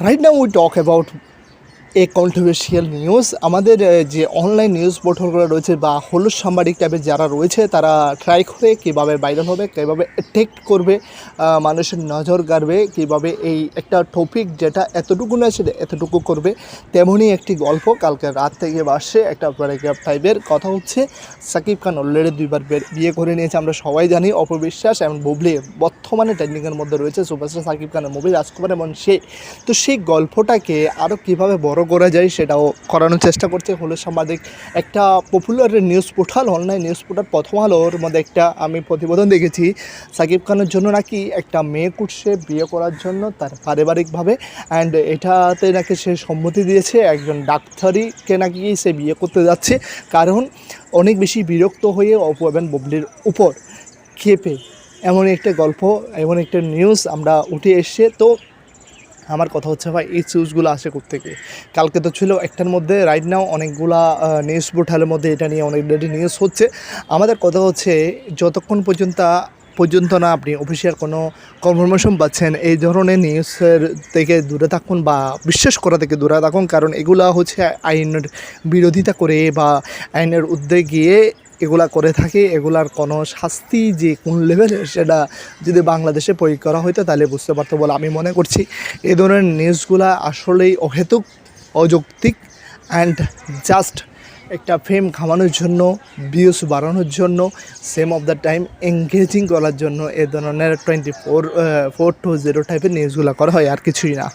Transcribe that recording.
right now we talk about a controversial news আমাদের যে online news পোর্টালগুলো রয়েছে বা হলুদ সাংবাদিক টাইপের যারা রয়েছে, তারা ট্রাই করে কীভাবে ভাইরাল হবে, কীভাবে অ্যাটেক্ট করবে মানুষের নজর গাড়বে কীভাবে এই একটা টপিক যেটা এতটুকু না সেটা এতটুকু করবে। তেমনই একটি গল্প কালকে রাত থেকে বাসে একটা প্যারাগ্রাফ টাইপের কথা হচ্ছে, সাকিব খান অলরেডি দুইবার বিয়ে করে নিয়েছে, আমরা সবাই জানি, অপবিশ্বাস এবং বুবলি বর্তমানে ট্রেন্ডিংয়ের মধ্যে রয়েছে, সুপারস্টার সাকিব খানের মুভি, রাজকুমার এবং সে। তো সেই গল্পটাকে আরও কীভাবে বড় করা যায়, সেটাও করানোর চেষ্টা করছে। হলুদ সাংবাদিক, একটা popular news portal online news portal প্রথম আলোর মধ্যে একটা আমি প্রতিবেদন দেখেছি। সাকিব খানের জন্য নাকি একটা মেয়ে কুটছে বিয়ে করার জন্য তার পারিবারিকভাবে। অ্যান্ড এটাতে নাকি সে সম্মতি দিয়েছে, একজন ডাক্তারিকে নাকি সে বিয়ে করতে যাচ্ছে। কারণ অনেক বেশি বিরক্ত হয়ে অপু এবং বুবলির উপর ক্ষেপে। এমন একটা গল্প এমন একটা নিউজ আমরা উঠে এসছে। তো আমার কথা হচ্ছে, ভাই, এই নিউজগুলো আসে থেকে কালকে তো ছিল একটার মধ্যে রাইট নাও অনেকগুলা নিউজ পোর্টালের মধ্যে এটা নিয়ে অনেক নিউজ হচ্ছে। আমাদের কথা হচ্ছে, যতক্ষণ পর্যন্ত পর্যন্ত না আপনি অফিসিয়াল কোনো কনফার্মেশন পাচ্ছেন, এই ধরনের নিউজের থেকে দূরে থাকুন বা বিশ্বাস করা থেকে দূরে থাকুন, কারণ এগুলা হচ্ছে আইনের বিরোধিতা করে বা আইনের উদ্যোগে গিয়ে এগুলা করে থাকে, এগুলার কোনো শাস্তি যে কোন লেভেলের সেটা যদি বাংলাদেশে প্রয়োগ করা হতো তাহলে বুঝতে পারতো বলে আমি মনে করছি। এ ধরনের নিউজগুলা আসলেই অহেতুক, অযৌক্তিক অ্যান্ড জাস্ট একটা ফেম খামানোর জন্য ভিউস বাড়ানোর জন্য same of the time engaging করার জন্য এ ধরনের twenty four four two zero টাইপের নিউজগুলো করা হয় আর কিছুই না।